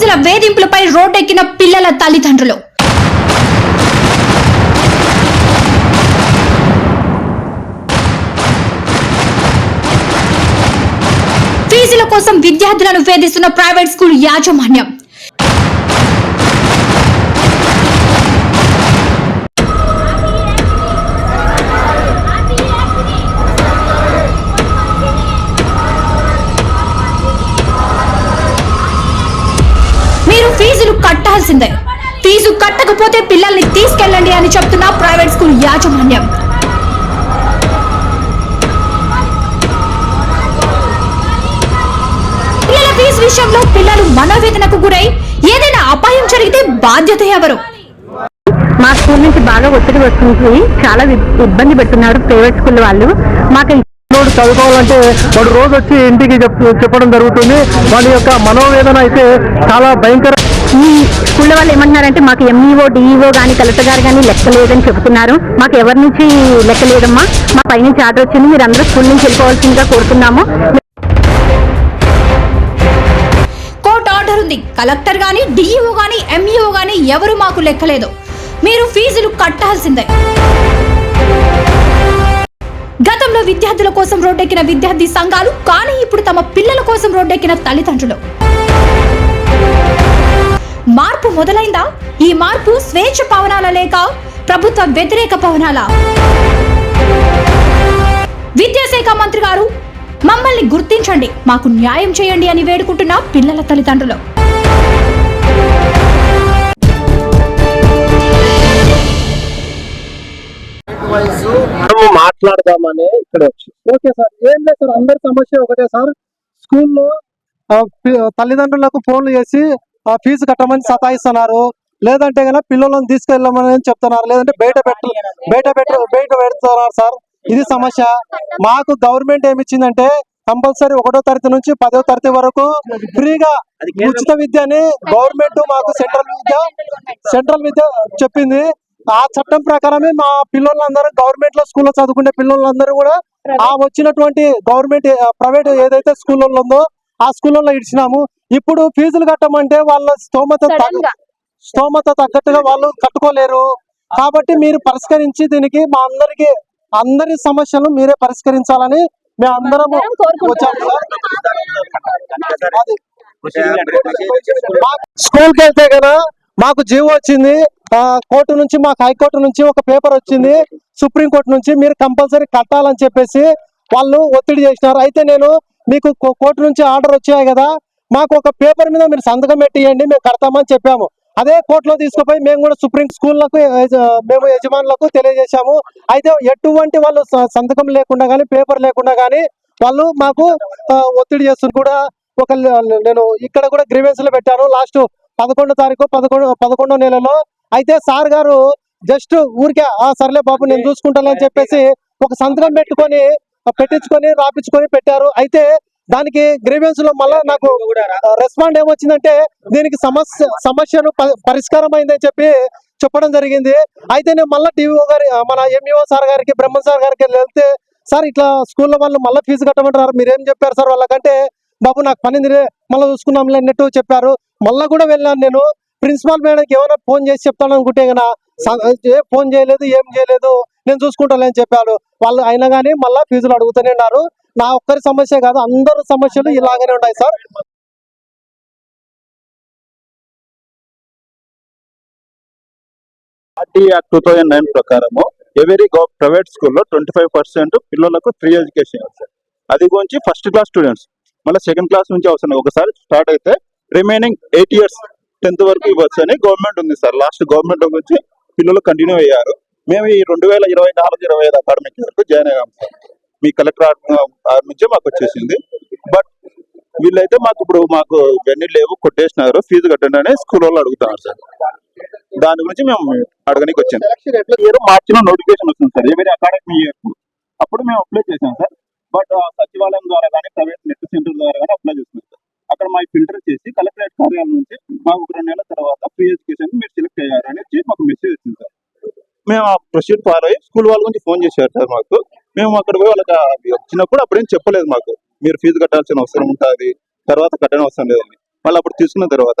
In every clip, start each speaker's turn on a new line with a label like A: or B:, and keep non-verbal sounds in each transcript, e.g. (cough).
A: పోలీసుల వేధింపులపై రోడ్డెక్కిన పిల్లల తల్లిదండ్రులు. ఫీజుల కోసం విద్యార్థులను వేధిస్తున్న ప్రైవేట్ స్కూల్ యాజమాన్యం. లేకపోతే పిల్లల్ని తీసుకెళ్ళండి అని చెప్తున్న ప్రైవేట్ స్కూల్ యాజమాన్యం. పిల్లల ఫీజు విషయంలో పిల్లలు మనోవేదనకు గురై ఏదైనా అపాయం జరిగితే బాధ్యత ఎవరు?
B: మా స్కూల్ నుంచి బాగా ఒత్తిడి వస్తుంది. చాలా ఇబ్బంది పెడుతున్నారు ప్రైవేట్ స్కూల్ వాళ్ళు. మాకు
C: పిల్లోడు చదువుకోవాలంటే వాడు రోజు వచ్చి ఇంటికి చెప్ చెప్పడం జరుగుతుంది. వాడి యొక్క మనోవేదన అయితే చాలా భయంకర
B: ఈ స్కూల్ వాళ్ళు ఏమంటున్నారంటే మాకు ఎంఈఓ డిఈఓ కానీ కలెక్టర్ గారు కానీ లెక్క లేదని చెబుతున్నారు. మాకు ఎవరి నుంచి లెక్క లేదమ్మా మా పైనుంచి ఆర్డర్ వచ్చింది. మీరు అందరూ స్కూల్ నుంచి వెళ్ళిపోవాల్సిందిగా కోరుతున్నాము.
A: కోర్టు ఆర్డర్ ఉంది. కలెక్టర్ గాని డిఈఓ గాని ఎంఈఓ గాని ఎవరు మాకు లెక్కలేదు. మీరు ఫీజులు కట్టాల్సిందే. గతంలో విద్యార్థుల కోసం రోడ్డెక్కిన విద్యార్థి సంఘాలు కానీ ఇప్పుడు తమ పిల్లల కోసం రోడ్డెక్కిన తల్లిదండ్రులు. మార్పు మొదలైందా? ఈ మార్పు స్వేచ్ఛ పవనాల లేక ప్రభుత్వ వ్యతిరేక పవనాల? విద్యాశాఖ మంత్రి గారు మమ్మల్ని గుర్తించండి. మాకు న్యాయం చేయండి అని వేడుకుంటున్న పిల్లల తల్లిదండ్రులు.
C: మాట్లాడదామని ఇక్కడ వచ్చి. ఓకే సార్ ఏం లేదు సార్ అందరి సమస్య ఒకటే సార్. స్కూల్లో తల్లిదండ్రులకు ఫోన్లు చేసి ఆ, ఫీజు కట్టమని సతాయిస్తున్నారు. లేదంటే కనుక పిల్లలను తీసుకెళ్ళమని చెప్తున్నారు. లేదంటే బయట పెట్టు బయట పెట్టు బయట పెడుతున్నారు సార్. ఇది సమస్య. మాకు గవర్నమెంట్ ఏమి ఇచ్చిందంటే కంపల్సరీ ఒకటో తరగతి నుంచి పదో తరగతి వరకు ఫ్రీగా ఉచిత విద్యని గవర్నమెంట్ మాకు సెంట్రల్ విద్య సెంట్రల్ విద్య చెప్పింది. ఆ చట్టం ప్రకారమే మా పిల్లలందరూ గవర్నమెంట్లో స్కూల్లో చదువుకునే పిల్లలందరూ కూడా ఆ వచ్చినటువంటి గవర్నమెంట్ ప్రైవేట్ ఏదైతే స్కూల్లో ఉందో ఆ స్కూల్లో ఇడిచినాము ఇప్పుడు ఫీజులు కట్టమంటే వాళ్ళ స్తోమత స్తోమత తగ్గట్టుగా వాళ్ళు కట్టుకోలేరు. కాబట్టి మీరు పరిష్కరించి దీనికి మా అందరికి అందరి సమస్యలు మీరే పరిష్కరించాలని మేము అందరం వచ్చాము సార్ అది. స్కూల్కి వెళ్తే కదా మాకు జీవో వచ్చింది. కోర్టు నుంచి మాకు హైకోర్టు నుంచి ఒక పేపర్ వచ్చింది. సుప్రీం కోర్టు నుంచి మీరు కంపల్సరీ కట్టాలని చెప్పేసి వాళ్ళు ఒత్తిడి చేసినారు. అయితే నేను మీకు కోర్టు నుంచి ఆర్డర్ వచ్చాయి కదా మాకు ఒక పేపర్ మీద మీరు సంతకం పెట్టియండి మేము కడతామని చెప్పాము. అదే కోర్టులో తీసుకుపోయి మేము కూడా సుప్రీం స్కూళ్ళకు మేము యజమానులకు తెలియజేశాము. అయితే ఎటువంటి వాళ్ళు సంతకం లేకుండా కానీ పేపర్ లేకుండా కానీ వాళ్ళు మాకు ఒత్తిడి చేస్తున్నారు. కూడా ఒక నేను ఇక్కడ కూడా గ్రీవెన్స్లో పెట్టాను. లాస్ట్ పదకొండో తారీఖు పదకొండు పదకొండో నెలలో అయితే సార్ గారు జస్ట్ ఊరికే ఆ సర్లే బాబు నేను చూసుకుంటాను అని చెప్పేసి ఒక సంతకం పెట్టుకొని పెట్టించుకొని రాపించుకొని పెట్టారు. అయితే దానికి గ్రీవెన్స్లో మళ్ళా నాకు రెస్పాండ్ ఏమొచ్చిందంటే దీనికి సమస్య సమస్యను పరిష్కారం అయిందని చెప్పి చెప్పడం జరిగింది. అయితే నేను మళ్ళీ టీవీ గారి మన ఎంఈఓ సార్ గారికి బ్రహ్మన్ సార్ గారికి వెళ్తే సార్ ఇట్లా స్కూల్లో వాళ్ళు మళ్ళీ ఫీజు కట్టమంటారు మీరేం చెప్పారు సార్ వాళ్ళకంటే బాబు నాకు పని మళ్ళీ చూసుకున్నాంలే అన్నట్టు చెప్పారు. మళ్ళీ కూడా వెళ్ళాను నేను. ప్రిన్సిపాల్ మేడంకి ఏమైనా ఫోన్ చేసి చెప్తాను అనుకుంటే ఏ ఫోన్ చేయలేదు ఏం చేయలేదు నేను చూసుకుంటాను అని చెప్పాడు వాళ్ళు అయినా కానీ మళ్ళీ ఫీజులు అడుగుతూనే ఉన్నారు. నా ఒక్కరి సమస్య కాదు అందరి సమస్యలు ఇలాగనే ఉన్నాయి sir.
D: RT act two thousand nine ప్రకారము ఎవరీ ప్రైవేట్ స్కూల్లో ట్వంటీ ఫైవ్ పర్సెంట్ పిల్లలకు ఫ్రీ ఎడ్యుకేషన్ అది గురించి ఫస్ట్ క్లాస్ స్టూడెంట్స్. మళ్ళీ సెకండ్ క్లాస్ నుంచి అవసరం ఒకసారి స్టార్ట్ అయితే రిమైనింగ్ ఎయిట్ ఇయర్స్ టెన్త్ వరకు ఇవ్వచ్చు అని గవర్నమెంట్ ఉంది సార్. లాస్ట్ గవర్నమెంట్ వచ్చి పిల్లలు కంటిన్యూ అయ్యారు. మేము ఈ రెండు వేల ఇరవై నాలుగు ఇరవై ఐదు అకాడమిక్ వరకు జాయిన్ అయ్యాం సార్. మీ కలెక్టర్ నుంచి మాకు వచ్చేసింది. బట్ వీళ్ళైతే మాకు ఇప్పుడు మాకు ఇవన్నీ లేవు కొట్టేసినారు. ఫీజు కట్టండి అని స్కూల్ వాళ్ళు అడుగుతున్నారు సార్. దాని గురించి మేము అడగడానికి వచ్చాం. ఇయర్ మార్చిలో నోటిఫికేషన్ వస్తుంది సార్. ఏమైనా అకాడమీ అప్పుడు మేము అప్లై చేసాం సార్. బట్ సచివాలయం ద్వారా కానీ ప్రైవేట్ సెంటర్ ద్వారా కానీ అప్లై చేసుకుంటారు అక్కడ మాకు ఫిల్టర్ చేసి కలెక్టరేట్ కార్యాలయం నుంచి మాకు ఒక రెండు నెలల తర్వాత ఫ్రీ ఎడ్యుకేషన్ మీరు సెలెక్ట్ అయ్యారు అనేది మాకు మెసేజ్ వచ్చింది సార్. మేము ఆ ప్రొసీడ్ ఫాలో అయ్యి స్కూల్ వాళ్ళ నుంచి ఫోన్ చేశారు సార్ మాకు. మేము అక్కడ పోయి వాళ్ళకి వచ్చినప్పుడు అప్పుడేం చెప్పలేదు మాకు. మీరు ఫీజు కట్టాల్సిన అవసరం ఉంటుంది తర్వాత కట్టని అవసరం లేదని మళ్ళీ అప్పుడు తీసుకున్న తర్వాత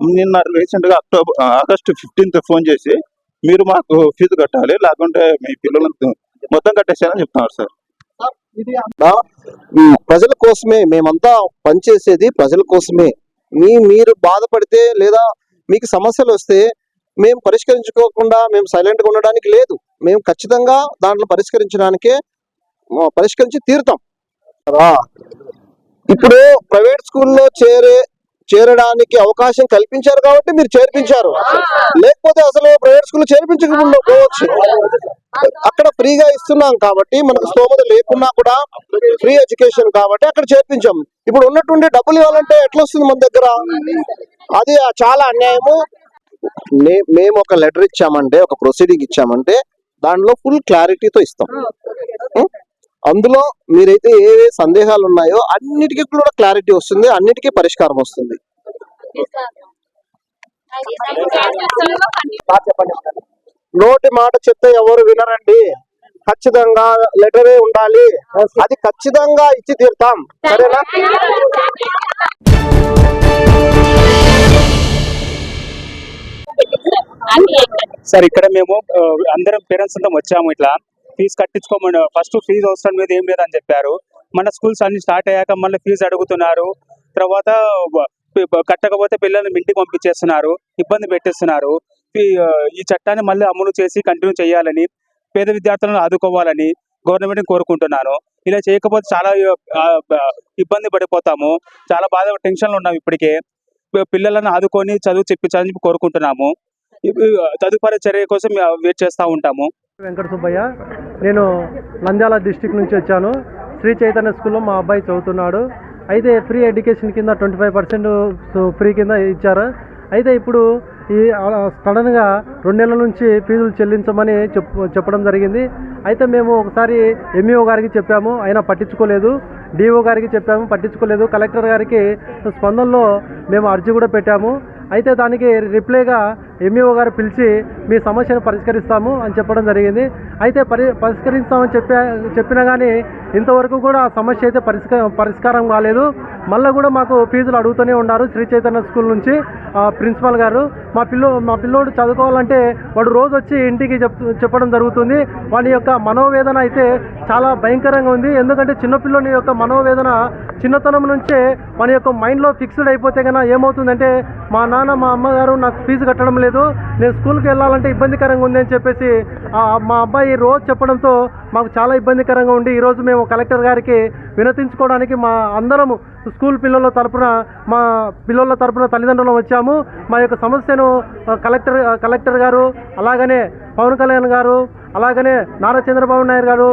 D: నిన్న రీసెంట్గా అక్టోబర్ ఆగస్టు ఫిఫ్టీన్త్ ఫోన్ చేసి మీరు మాకు ఫీజు కట్టాలి లేకుంటే మీ పిల్లలకు మొత్తం కట్టేసారని చెప్తున్నారు సార్.
E: ప్రజల కోసమే మేమంతా పనిచేసేది ప్రజల కోసమే. మీ మీరు బాధపడితే లేదా మీకు సమస్యలు వస్తే మేము పరిష్కరించుకోకుండా మేము సైలెంట్గా ఉండడానికి లేదు. మేము ఖచ్చితంగా దాంట్లో పరిష్కరించడానికే పరిష్కరించి తీరుతాం. కదా ఇప్పుడు ప్రైవేట్ స్కూల్లో చేరే చేరడానికి అవకాశం కల్పించారు కాబట్టి మీరు చేర్పించారు. లేకపోతే అసలు ప్రైవేట్ స్కూల్ చేర్పించకుండా పోవచ్చు. అక్కడ ఫ్రీగా ఇస్తున్నాం కాబట్టి మనకు స్తోమత లేకున్నా కూడా ఫ్రీ ఎడ్యుకేషన్ కాబట్టి అక్కడ చేర్పించాం. ఇప్పుడు ఉన్నటువంటి డబ్బులు ఇవ్వాలంటే ఎట్లా వస్తుంది మన దగ్గర? అది చాలా అన్యాయము. మే- మేము ఒక లెటర్ ఇచ్చామంటే ఒక ప్రొసీడింగ్ ఇచ్చామంటే దాంట్లో ఫుల్ క్లారిటీతో ఇస్తాం? అందులో మీరైతే ఏ ఏ సందేహాలు ఉన్నాయో అన్నిటికీ కూడా క్లారిటీ వస్తుంది అన్నిటికీ పరిష్కారం వస్తుంది. నోటి మాట చెప్తే ఎవరు వినరండి. ఖచ్చితంగా లెటరే ఉండాలి. అది ఖచ్చితంగా ఇచ్చి తీరుతాం. సరేనా?
F: సార్ ఇక్కడ మేము అందరం పేరెంట్స్ అంతా వచ్చాము ఇట్లా. ఫీజు కట్టించుకోమని ఫస్ట్ ఫీజు అవసరం లేదు ఏం లేదని చెప్పారు. మన స్కూల్స్ అన్ని స్టార్ట్ అయ్యాక మళ్ళీ ఫీజు అడుగుతున్నారు. తర్వాత కట్టకపోతే పిల్లల్ని ఇంటికి పంపించేస్తున్నారు. ఇబ్బంది పెట్టేస్తున్నారు. ఈ, ఈ చట్టాన్ని మళ్ళీ అమలు చేసి కంటిన్యూ చేయాలని పేద విద్యార్థులను ఆదుకోవాలని గవర్నమెంట్ కోరుకుంటున్నాను. ఇలా చేయకపోతే చాలా ఇబ్బంది పడిపోతాము. చాలా బాధ టెన్షన్లు ఉన్నాము ఇప్పటికే. పిల్లలను ఆదుకొని చదువు చెప్పించాలని చెప్పి కోరుకుంటున్నాము. తదుపరి చర్య కోసం వెయిట్ చేస్తూ ఉంటాము.
C: వెంకట సుబ్బయ్య నేను నంద్యాల డిస్టిక్ నుంచి వచ్చాను. శ్రీ చైతన్య స్కూల్లో మా అబ్బాయి చదువుతున్నాడు. అయితే ఫ్రీ ఎడ్యుకేషన్ కింద ట్వంటీ ఫైవ్ పర్సెంట్ ఫ్రీ కింద ఇచ్చారు. అయితే ఇప్పుడు ఈ సడన్గా రెండు నెలల నుంచి ఫీజులు చెల్లించమని చెప్ చెప్పడం జరిగింది. అయితే మేము ఒకసారి ఎంఈఓ గారికి చెప్పాము అయినా పట్టించుకోలేదు. డిఓ గారికి చెప్పాము పట్టించుకోలేదు. కలెక్టర్ గారికి స్పందనలో మేము అర్జీ కూడా పెట్టాము. అయితే దానికి రిప్లైగా ఎంఈఓ గారు పిలిచి మీ సమస్యను పరిష్కరిస్తాము అని చెప్పడం జరిగింది. అయితే పరి పరిష్కరిస్తామని చెప్పా చెప్పినా కానీ ఇంతవరకు కూడా ఆ సమస్య అయితే పరిష్క పరిష్కారం కాలేదు. మళ్ళీ కూడా మాకు ఫీజులు అడుగుతూనే ఉన్నారు శ్రీ చైతన్య స్కూల్ నుంచి ప్రిన్సిపాల్ గారు. మా పిల్లో మా పిల్లోడు చదువుకోవాలంటే వాడు రోజు వచ్చి ఇంటికి చెప్ చెప్పడం జరుగుతుంది. వాడి యొక్క మనోవేదన అయితే చాలా భయంకరంగా ఉంది. ఎందుకంటే చిన్నపిల్లోని యొక్క మనోవేదన చిన్నతనం నుంచే మన యొక్క మైండ్లో ఫిక్స్డ్ అయిపోతే కన్నా ఏమవుతుందంటే మా నాన్న మా అమ్మగారు నాకు ఫీజు కట్టడం లేదు. లేదు నేను స్కూల్కి వెళ్ళాలంటే ఇబ్బందికరంగా ఉంది అని చెప్పేసి మా అబ్బాయి రోజు చెప్పడంతో మాకు చాలా ఇబ్బందికరంగా ఉండి ఈరోజు మేము కలెక్టర్ గారికి వినతించుకోవడానికి మా అందరము స్కూల్ పిల్లల తరపున మా పిల్లల తరపున తల్లిదండ్రులు వచ్చాము. మా యొక్క సమస్యను కలెక్టర్ కలెక్టర్ గారు అలాగనే పవన్ కళ్యాణ్ గారు అలాగనే నారా చంద్రబాబు నాయుడు గారు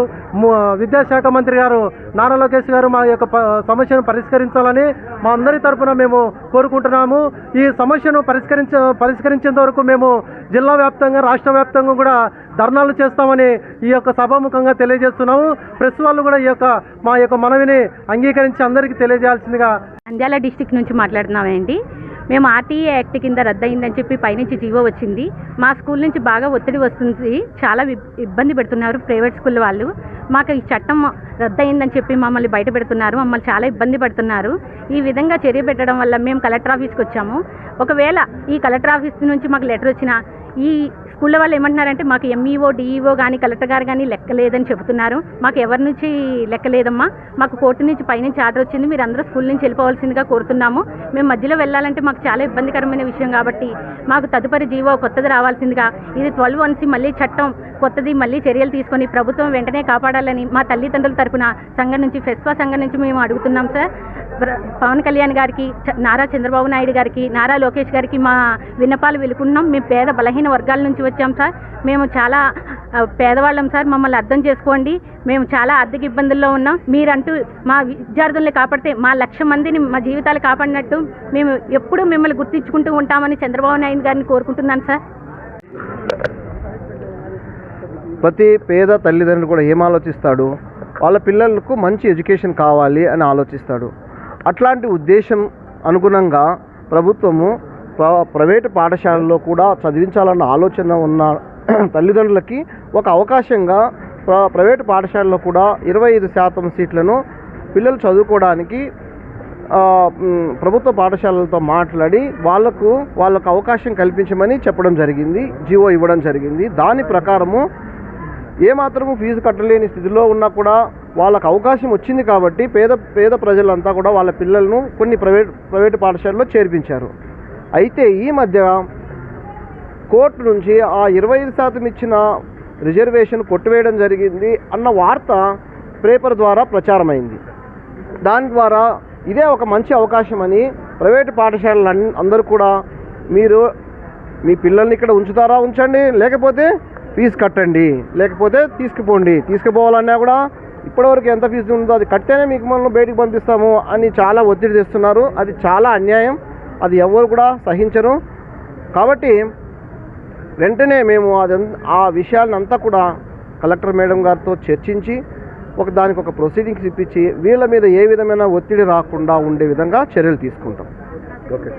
C: విద్యాశాఖ మంత్రి గారు నారా లోకేష్ గారు మా యొక్క సమస్యను పరిష్కరించాలని మా అందరి తరఫున మేము కోరుకుంటున్నాము. ఈ సమస్యను పరిష్కరించ పరిష్కరించేంత వరకు మేము జిల్లా వ్యాప్తంగా రాష్ట్ర వ్యాప్తంగా కూడా ధర్నాలు చేస్తామని ఈ యొక్క సభాముఖంగా తెలియజేస్తున్నాము. ప్రెస్ వాళ్ళు కూడా ఈ యొక్క మా యొక్క మనవిని అంగీకరించి అందరికీ తెలియజేయాల్సిందిగా
B: నంద్యాల డిస్టిక్ నుంచి మాట్లాడుతున్నామండి. మేము ఆర్టీఏ యాక్ట్ కింద రద్దయిందని చెప్పి పైనుంచి జీవో వచ్చింది. మా స్కూల్ నుంచి బాగా ఒత్తిడి వస్తుంది. చాలా ఇబ్బంది పెడుతున్నారు ప్రైవేట్ స్కూల్ వాళ్ళు. మాకు ఈ చట్టం రద్దయిందని చెప్పి మమ్మల్ని బయట పెడుతున్నారు. మమ్మల్ని చాలా ఇబ్బంది పడుతున్నారు. ఈ విధంగా చర్య పెట్టడం వల్ల మేము కలెక్టర్ ఆఫీస్కి వచ్చాము. ఒకవేళ ఈ కలెక్టర్ ఆఫీస్ నుంచి మాకు లెటర్ వచ్చినా ఈ స్కూళ్ళ వాళ్ళు ఏమంటున్నారంటే మాకు ఎంఈఓ డిఈఓ కానీ కలెక్టర్ గారు కానీ లెక్క లేదని చెబుతున్నారు. మాకు ఎవరి నుంచి లెక్క లేదమ్మా. మాకు కోర్టు నుంచి పైనుంచి ఆర్డర్ వచ్చింది. మీరు అందరూ స్కూల్ నుంచి వెళ్ళిపోవాల్సిందిగా కోరుతున్నాము. మేము మధ్యలో వెళ్ళాలంటే మాకు చాలా ఇబ్బందికరమైన విషయం కాబట్టి మాకు తదుపరి జీవో కొత్తది రావాల్సిందిగా. ఇది ట్వెల్వ్ వన్సి మళ్ళీ చట్టం కొత్తది మళ్ళీ చర్యలు తీసుకొని ప్రభుత్వం వెంటనే కాపాడాలని మా తల్లిదండ్రుల తరపున సంఘం నుంచి ఫెస్వా సంఘం నుంచి మేము అడుగుతున్నాం సార్. పవన్ కళ్యాణ్ గారికి చ- నారా చంద్రబాబు నాయుడు గారికి నారా లోకేష్ గారికి మా విన్నపాలు వెలుకున్నాం. మేము పేద బలహీన వర్గాల నుంచి వచ్చాం సార్. మేము చాలా పేదవాళ్ళం సార్. మమ్మల్ని అర్థం చేసుకోండి. మేము చాలా ఆర్థిక ఇబ్బందుల్లో ఉన్నాం. మీరంటూ మా విద్యార్థుల్ని కాపాడితే మా లక్ష మందిని మా జీవితాలు కాపాడినట్టు మేము ఎప్పుడూ మిమ్మల్ని గుర్తించుకుంటూ ఉంటామని చంద్రబాబు నాయుడు గారిని కోరుకుంటున్నాను సార్.
G: ప్రతి పేద తల్లిదండ్రులు కూడా ఏం ఆలోచిస్తాడు? వాళ్ళ పిల్లలకు మంచి ఎడ్యుకేషన్ కావాలి అని ఆలోచిస్తాడు. అట్లాంటి ఉద్దేశం అనుగుణంగా ప్రభుత్వము ప్ర- ప్రైవేటు పాఠశాలల్లో కూడా చదివించాలన్న ఆలోచన ఉన్న (clears throat) తల్లిదండ్రులకి ఒక అవకాశంగా ప్ర- ప్రైవేటు పాఠశాలలో కూడా ఇరవై ఐదు శాతం సీట్లను పిల్లలు చదువుకోవడానికి
E: ప్రభుత్వ పాఠశాలలతో మాట్లాడి వాళ్ళకు వాళ్ళకు అవకాశం కల్పించమని చెప్పడం జరిగింది జీవో ఇవ్వడం జరిగింది. దాని ప్రకారము ఏమాత్రము ఫీజు కట్టలేని స్థితిలో ఉన్నా కూడా వాళ్ళకు అవకాశం వచ్చింది కాబట్టి పేద పేద ప్రజలంతా కూడా వాళ్ళ పిల్లలను కొన్ని ప్రైవేట్ ప్రైవేట్ పాఠశాలలో చేర్పించారు. అయితే ఈ మధ్య కోర్టు నుంచి ఆ ఇరవై ఐదు శాతం ఇచ్చిన రిజర్వేషన్ కొట్టివేయడం జరిగింది అన్న వార్త పేపర్ ద్వారా ప్రచారమైంది. దాని ద్వారా ఇదే ఒక మంచి అవకాశం అని ప్రైవేటు పాఠశాలలు అన్- అందరూ కూడా మీరు మీ పిల్లల్ని ఇక్కడ ఉంచుతారా ఉంచండి లేకపోతే ఫీజు కట్టండి లేకపోతే తీసుకుపోండి తీసుకుపోవాలన్నా కూడా ఇప్పటివరకు ఎంత ఫీజు ఉందో అది కట్టేనే మీకు మనం బయటికి పంపిస్తాము అని చాలా ఒత్తిడి తెస్తున్నారు. అది చాలా అన్యాయం. అది ఎవరు కూడా సహించరు. కాబట్టి వెంటనే మేము అది ఆ విషయాలను అంతా కూడా కలెక్టర్ మేడం గారితో చర్చించి ఒక దానికి ఒక ప్రొసీడింగ్స్ ఇప్పించి వీళ్ళ మీద ఏ విధమైన ఒత్తిడి రాకుండా ఉండే విధంగా చర్యలు తీసుకుంటాం. ఓకే.